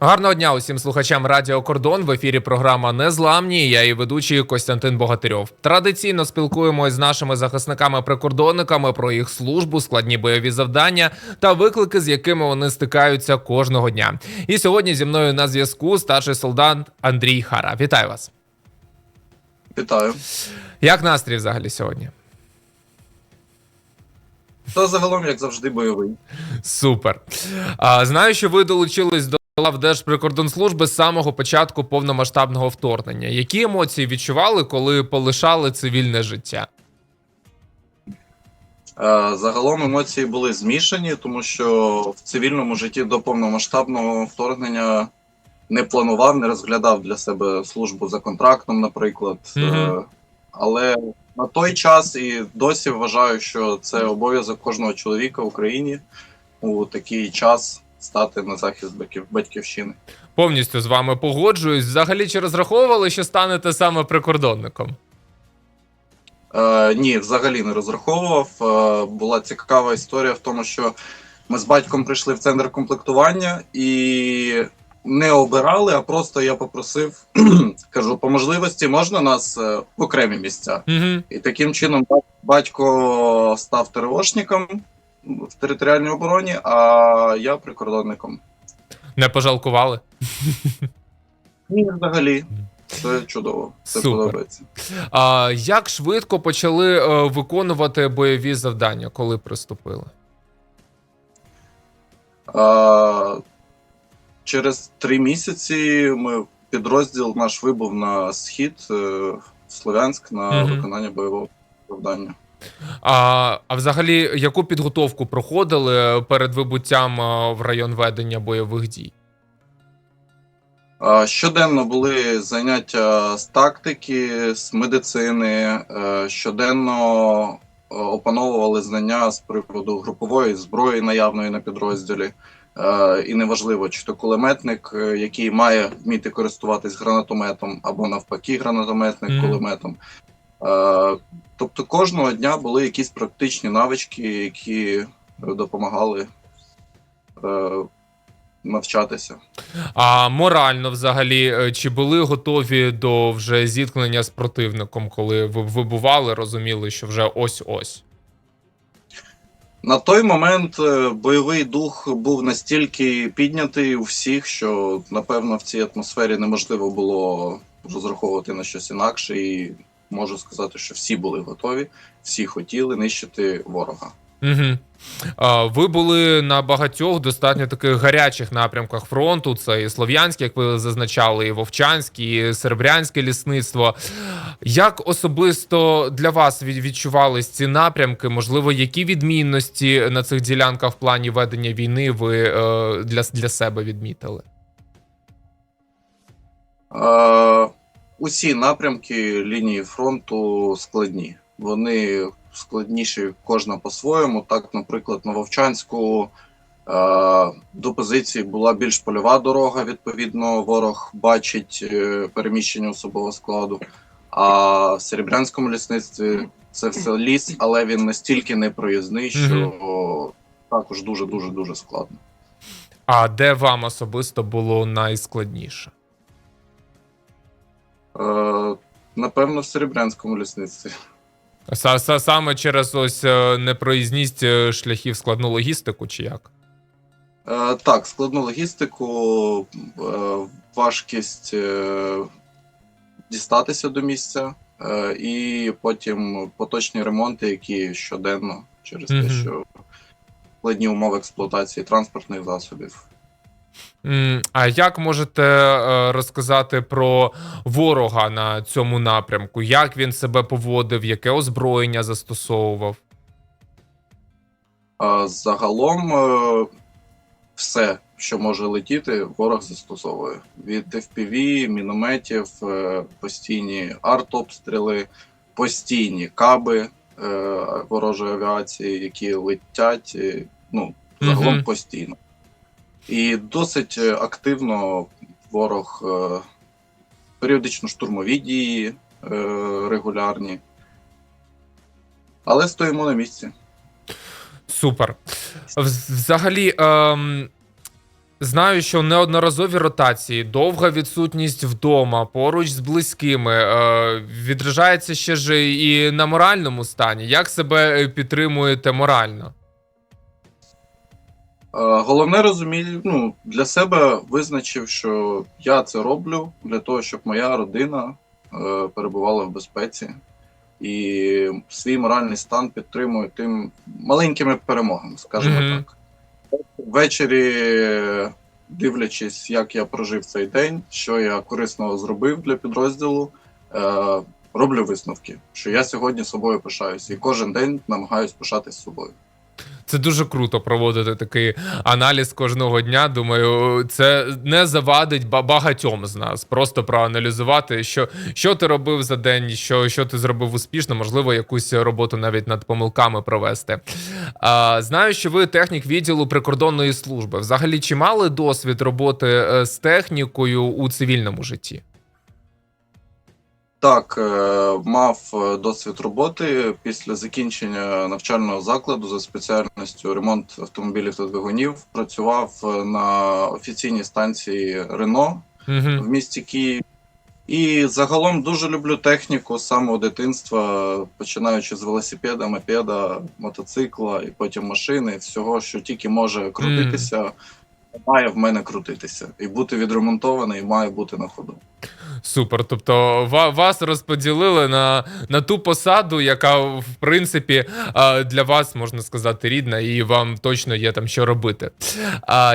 Гарного дня усім слухачам Радіо Кордон. В ефірі програма Незламні. Я і ведучий Костянтин Богатирьов. Традиційно спілкуємось з нашими захисниками-прикордонниками про їх службу, складні бойові завдання та виклики, з якими вони стикаються кожного дня. І сьогодні зі мною на зв'язку старший солдат Андрій Хара. Вітаю вас! Вітаю. Як настрій взагалі сьогодні? Та загалом, як завжди, бойовий. Супер. А, знаю, що ви долучились до лав Держприкордонслужби з самого початку повномасштабного вторгнення. Які емоції відчували, коли полишали цивільне життя? Е, Загалом емоції були змішані, тому що в цивільному житті до повномасштабного вторгнення не планував, не розглядав для себе службу за контрактом, наприклад. Мгм. Але на той час і досі вважаю, що це обов'язок кожного чоловіка в Україні у такий час стати на захист батьківщини. Повністю з вами погоджуюсь. Взагалі, чи розраховували, що станете саме прикордонником? Е, ні, взагалі не розраховував. Е, була цікава історія в тому, що ми з батьком прийшли в центр комплектування і не обирали, а просто я попросив, кажу, по можливості можна нас е, в окремі місця. Угу. І таким чином батько став ТРОшником в територіальній обороні, а я прикордонником. Не пожалкували? Ні, взагалі. Це чудово, це Супер. подобається. А як швидко почали е, виконувати бойові завдання, коли приступили? А, через три місяці ми підрозділ наш вибув на схід е, в Слов'янськ на Мгм. виконання бойового завдання. А, а взагалі, яку підготовку проходили перед вибуттям е, в район ведення бойових дій? Щоденно були заняття з тактики, з медицини, е, щоденно е, опановували знання з приводу групової зброї наявної на підрозділі. І неважливо, чи то кулеметник, який має вміти користуватись гранатометом, або навпаки, гранатометник кулеметом. Е, Тобто кожного дня були якісь практичні навички, які допомагали е, навчатися. А морально, взагалі, е, чи були готові до вже зіткнення з противником, коли ви вибували, розуміли, що вже ось-ось? На той момент бойовий дух був настільки піднятий у всіх, що напевно в цій атмосфері неможливо було розраховувати на щось інакше, і можу сказати, що всі були готові, всі хотіли нищити ворога. Угу. А, ви були на багатьох достатньо таких гарячих напрямках фронту. Це і Слов'янське, як ви зазначали, і Вовчанське, і Серебрянське лісництво. Як особисто для вас відчувались ці напрямки? Можливо, які відмінності на цих ділянках в плані ведення війни ви е, для, для себе відмітили? Е, усі напрямки лінії фронту складні. Вони складніші кожна по-своєму. Так, наприклад, на Вовчанську е, до позиції була більш польова дорога. Відповідно, ворог бачить е, переміщення особового складу. А в Серебрянському лісництві це все ліс, але він настільки непроїзний, що також дуже дуже дуже складно. А де вам особисто було найскладніше? Е, напевно, в Серебрянському лісництві. Са- са- Саме через ось е, непроїзність е, шляхів складну логістику, чи як? Е, так, складну логістику, е, важкість е, дістатися до місця, е, і потім поточні ремонти, які щоденно через те, що складні умови експлуатації транспортних засобів. А як можете е, розказати про ворога на цьому напрямку? Як він себе поводив, яке озброєння застосовував? Загалом е, все, що може летіти, ворог застосовує. Від FPV, мінометів, е, постійні артобстріли, постійні каби ворожої авіації, які летять, ну, загалом постійно. І досить е, активно ворог е, періодично штурмові дії е, регулярні. Але стоїмо на місці. Супер. Взагалі, ем, Знаю, що неодноразові ротації, довга відсутність вдома, поруч з близькими е, відражається ще ж і на моральному стані. Як себе підтримуєте морально? Е, Головне розуміння, ну, для себе визначив, що я це роблю для того, щоб моя родина е, перебувала в безпеці. І свій моральний стан підтримую тим маленькими перемогами, скажімо Мгм. так. Ввечері, дивлячись, як я прожив цей день, що я корисного зробив для підрозділу, е, роблю висновки, що я сьогодні собою пишаюсь, і кожен день намагаюсь пишатись собою. Це дуже круто проводити такий аналіз кожного дня. Думаю, це не завадить багатьом з нас. Просто проаналізувати, що, що ти робив за день, що, що ти зробив успішно, можливо, якусь роботу навіть над помилками провести. А, знаю, що ви технік відділу прикордонної служби. Взагалі, чи мали досвід роботи е, з технікою у цивільному житті? Так, е, мав е, досвід роботи після закінчення навчального закладу за спеціальністю ремонт автомобілів та двигунів. Працював е, на офіційній станції Рено Угу. в місті Київ. І загалом дуже люблю техніку з самого дитинства, починаючи з велосипеда, мопеда, мотоцикла і потім машини, всього, що тільки може крутитися, має в мене крутитися. І бути відремонтований і має бути на ходу. Супер. Тобто вас розподілили на, на ту посаду, яка в принципі для вас можна сказати рідна, і вам точно є там що робити.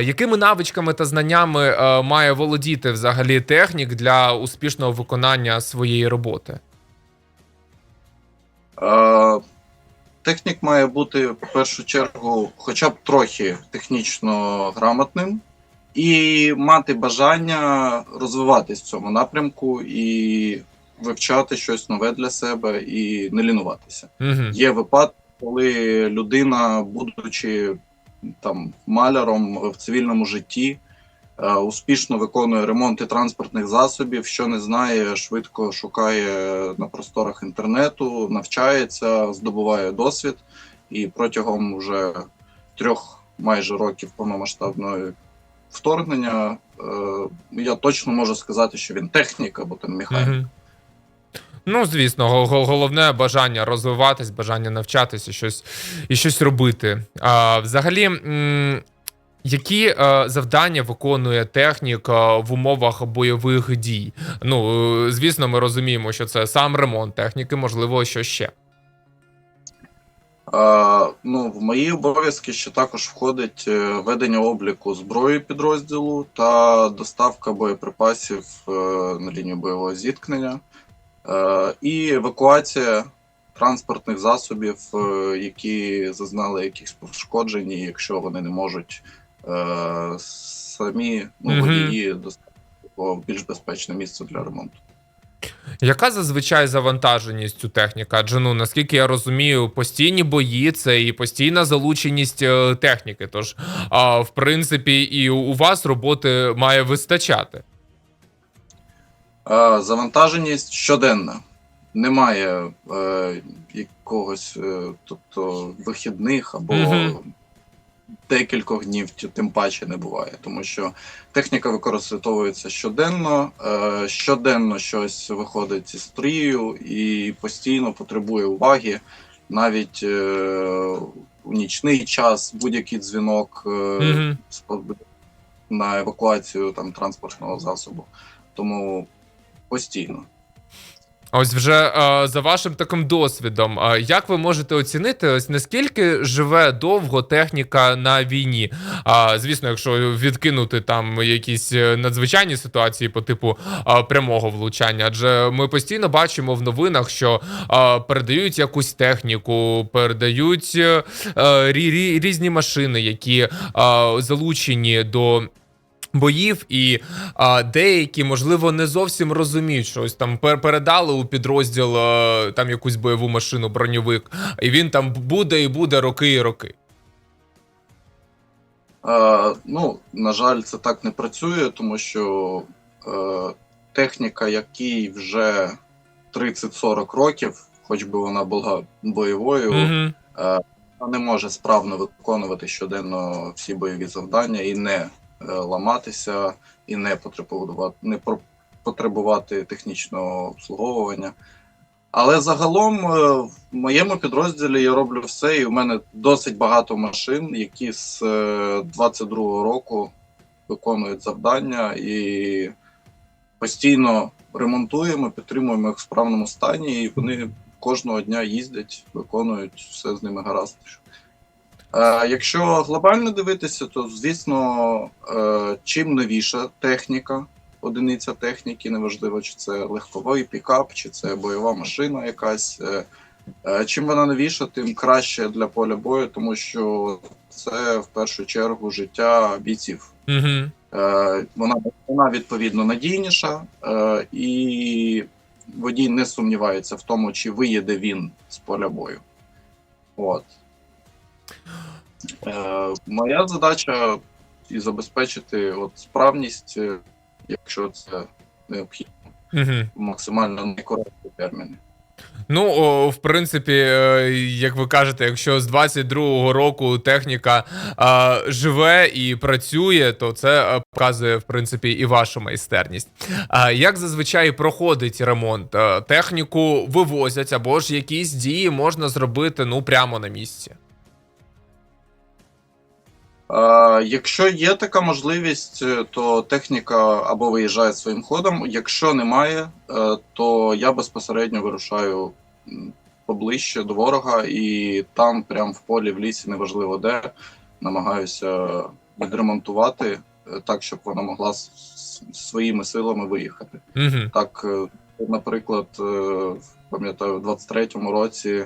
Якими навичками та знаннями має володіти взагалі технік для успішного виконання своєї роботи? Технік має бути в першу чергу, хоча б трохи технічно грамотним, і мати бажання розвиватись в цьому напрямку і вивчати щось нове для себе і не лінуватися. Угу. Є випадки, коли людина, будучи там маляром в цивільному житті, успішно виконує ремонти транспортних засобів, що не знає, швидко шукає на просторах інтернету, навчається, здобуває досвід, і протягом вже трьох майже років повномасштабної вторгнення е, я точно можу сказати, що він технік або там механік. Ну, звісно, го- го- головне бажання розвиватись, бажання навчатися щось і щось робити. А, взагалі, які е, завдання виконує технік е, в умовах бойових дій? Ну, е, звісно, ми розуміємо, що це сам ремонт техніки, можливо, що ще. Е, ну, в мої обов'язки ще також входить е, ведення обліку зброї підрозділу та доставка боєприпасів на лінію бойового зіткнення, е, і евакуація транспортних засобів, які зазнали якихось пошкоджень, якщо вони не можуть самі ну, водії доставити в більш безпечне місце для ремонту. Яка зазвичай завантаженість у техніка? Адже ну наскільки я розумію, постійні бої це і постійна залученість е, техніки. Тож, а, в принципі, і у вас роботи має вистачати. Е, Завантаженість щоденна. Немає е, якогось, е, тобто вихідних або Мгм. Декількох днів, тим паче не буває, тому що техніка використовується щоденно, е, щоденно щось виходить із стрію і постійно потребує уваги. Навіть е, у нічний час будь-який дзвінок е, Угу. спо- на евакуацію там транспортного засобу. Тому постійно. Ось вже е, за вашим таким досвідом, е, як ви можете оцінити, ось наскільки живе довго техніка на війні? А звісно, якщо відкинути там якісь е, надзвичайні ситуації по типу е, прямого влучання, адже ми постійно бачимо в новинах, що е, передають якусь техніку, передають е, рі- різні машини, які е, залучені до. Боїв і а, деякі, можливо, не зовсім розуміють, що ось там передали у підрозділ а, там якусь бойову машину, броньовик, і він там буде і буде роки і роки. Е, ну, на жаль, це так не працює, тому що е, техніка, якій вже 30-40 років, хоч би вона була бойовою, Угу. вона не може справно виконувати щоденно всі бойові завдання і не е, ламатися і не потребувати, не потребувати технічного обслуговування. Але загалом е, в моєму підрозділі я роблю все, і в мене досить багато машин, які з е, 22-го року виконують завдання і постійно ремонтуємо, підтримуємо їх в справному стані, і вони кожного дня їздять, виконують все з ними гаразд. Е, якщо глобально дивитися, то звісно, е, чим новіша техніка, одиниця техніки, неважливо, чи це легковий пікап, чи це бойова машина якась. е, Чим вона новіша, тим краще для поля бою, тому що це в першу чергу життя бійців. Угу. Вона, вона відповідно надійніша, і водій не сумнівається в тому, чи виїде він з поля бою. От. Е, Моя задача і забезпечити от справність, е, якщо це необхідно, Угу. максимально некороткі терміни. Ну, о, в принципі, е, як ви кажете, якщо з 22-го року техніка е, живе і працює, то це е, показує в принципі і вашу майстерність. А як зазвичай проходить ремонт? Техніку вивозять або ж якісь дії можна зробити ну прямо на місці. Якщо є така можливість, е, то техніка або виїжджає своїм ходом. Якщо немає, е, то я безпосередньо вирушаю поближче до ворога, і там, прямо в полі, в лісі, неважливо де, намагаюся відремонтувати е, так, щоб вона могла своїми силами виїхати. Угу. Так, наприклад, пам'ятаю, в 23-му році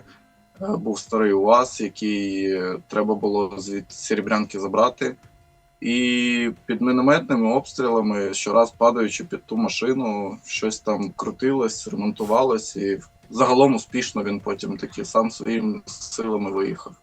був старий УАЗ, який е, треба було з Серебрянки забрати. І під мінометними обстрілами, щораз падаючи під ту машину, щось там крутилось, ремонтувалось, і загалом успішно він потім таки сам своїми силами виїхав.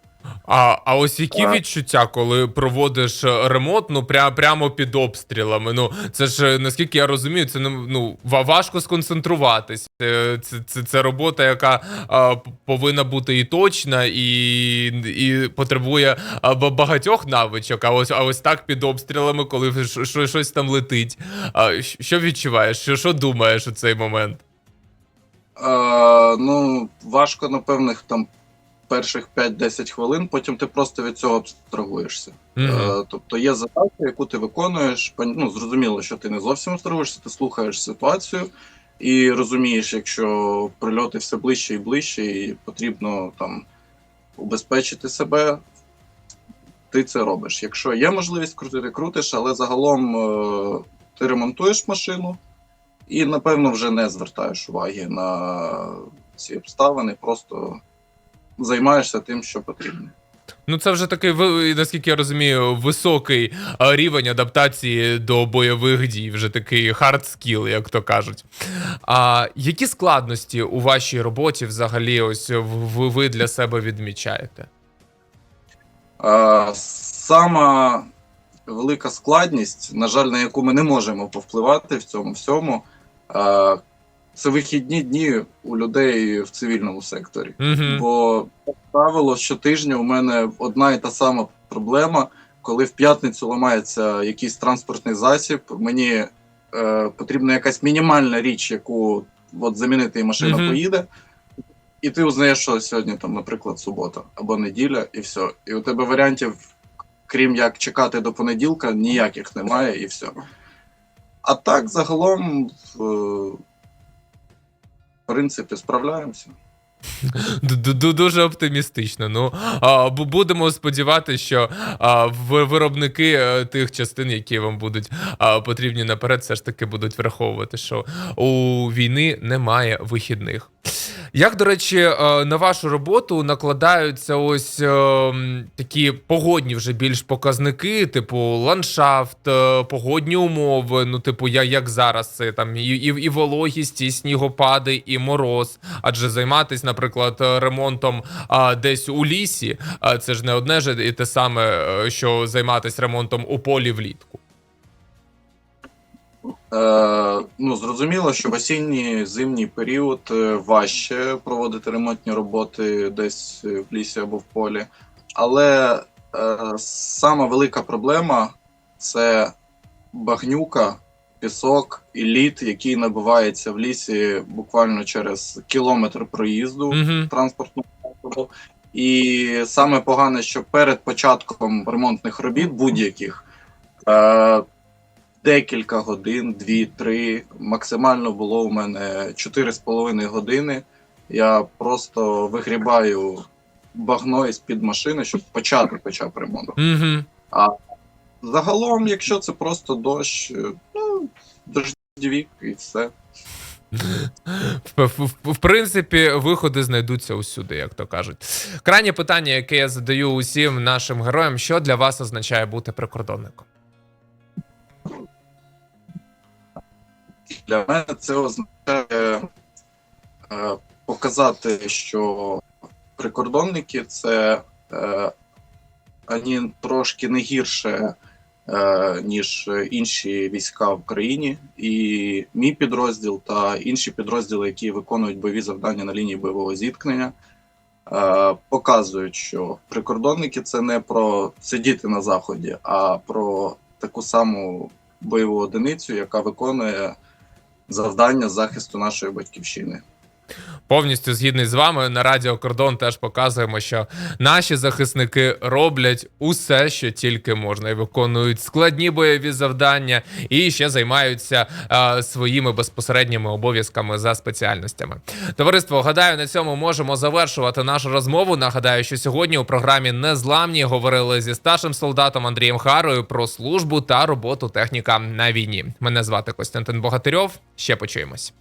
А, а ось які А. відчуття, коли проводиш е, ремонт, ну пря, прямо під обстрілами? Ну це ж е, наскільки я розумію, це не- ну важко сконцентруватись. Е, Це, це, це робота, яка а, повинна бути і точна, і, і потребує а, багатьох навичок. А ось а ось так під обстрілами, коли щось, щось там летить. А, що відчуваєш? Що, що думаєш у цей момент? Е, ну, важко, напевних там перших 5-10 хвилин, потім ти просто від цього абстрагуєшся. Мгм. Е, тобто є задача, яку ти виконуєш. Ну, зрозуміло, що ти не зовсім абстрагуєшся, ти слухаєш ситуацію і розумієш, якщо прильоти все ближче і ближче, і потрібно там убезпечити себе. Ти це робиш. Якщо є можливість крутити, крутиш, але загалом е, ти ремонтуєш машину і, напевно, вже не звертаєш уваги на ці обставини, просто займаєшся тим, що потрібно. Ну, це вже такий, наскільки я розумію, високий рівень адаптації до бойових дій, вже такий hard skill, як то кажуть. А які складності у вашій роботі взагалі ось ви, для себе відмічаєте? Сама велика складність, на жаль, на яку ми не можемо повпливати в цьому всьому, це вихідні дні у людей в цивільному секторі. Угу. Бо, як правило, щотижня у мене одна і та сама проблема. Коли в п'ятницю ламається якийсь транспортний засіб, мені е, потрібна якась мінімальна річ, яку от замінити і машина Мгм. поїде. І ти узнаєш, що сьогодні, там, наприклад, субота або неділя, і все. І у тебе варіантів, крім як чекати до понеділка, ніяких немає, і все. А так, загалом, в, принципі, справляємося. Дуже оптимістично. Ну будемо сподіватися, що виробники е, тих частин, які вам будуть потрібні наперед, все ж таки будуть враховувати, що у війни немає вихідних. Як, до речі, е, на вашу роботу накладаються ось е, такі погодні вже більш показники, типу ландшафт, е, погодні умови. Ну, типу, я як зараз це там і, і, і вологість, і снігопади, і мороз. Адже займатися, наприклад, ремонтом а, десь у лісі, а, це ж не одне ж і те саме, що займатися ремонтом у полі влітку. Ну, зрозуміло, що в осінній зимній період е, важче проводити ремонтні роботи десь е, в лісі або в полі. Але е, сама велика проблема це багнюка, пісок і лід, який набивається в лісі буквально через кілометр проїзду Угу. транспортного засобу. І саме погане, що перед початком ремонтних робіт будь-яких е, декілька годин, дві-три, максимально було у мене 4,5 години. Я просто вигрібаю багно із під машини, щоб почати хоча б ремонт. Угу. Загалом, якщо це просто дощ, е, ну, дождівік і все. В, в, в принципі, виходи знайдуться усюди, як то кажуть. Крайнє питання, яке я задаю усім нашим героям: що для вас означає бути прикордонником? Для мене це означає е, показати, що прикордонники це е, трошки не гірше, е, ніж інші війська в країні. І мій підрозділ та інші підрозділи, які виконують бойові завдання на лінії бойового зіткнення, е, показують, що прикордонники це не про сидіти на заході, а про таку саму бойову одиницю, яка виконує завдання захисту нашої батьківщини. Повністю згідний з вами на Радіо Кордон теж показуємо, що наші захисники роблять усе, що тільки можна, і виконують складні бойові завдання, і ще займаються е, своїми безпосередніми обов'язками за спеціальностями. Товариство, гадаю, на цьому можемо завершувати нашу розмову. Нагадаю, що сьогодні у програмі Незламні говорили зі старшим солдатом Андрієм Харою про службу та роботу техніка на війні. Мене звати Костянтин Богатирьов. Ще почуємось.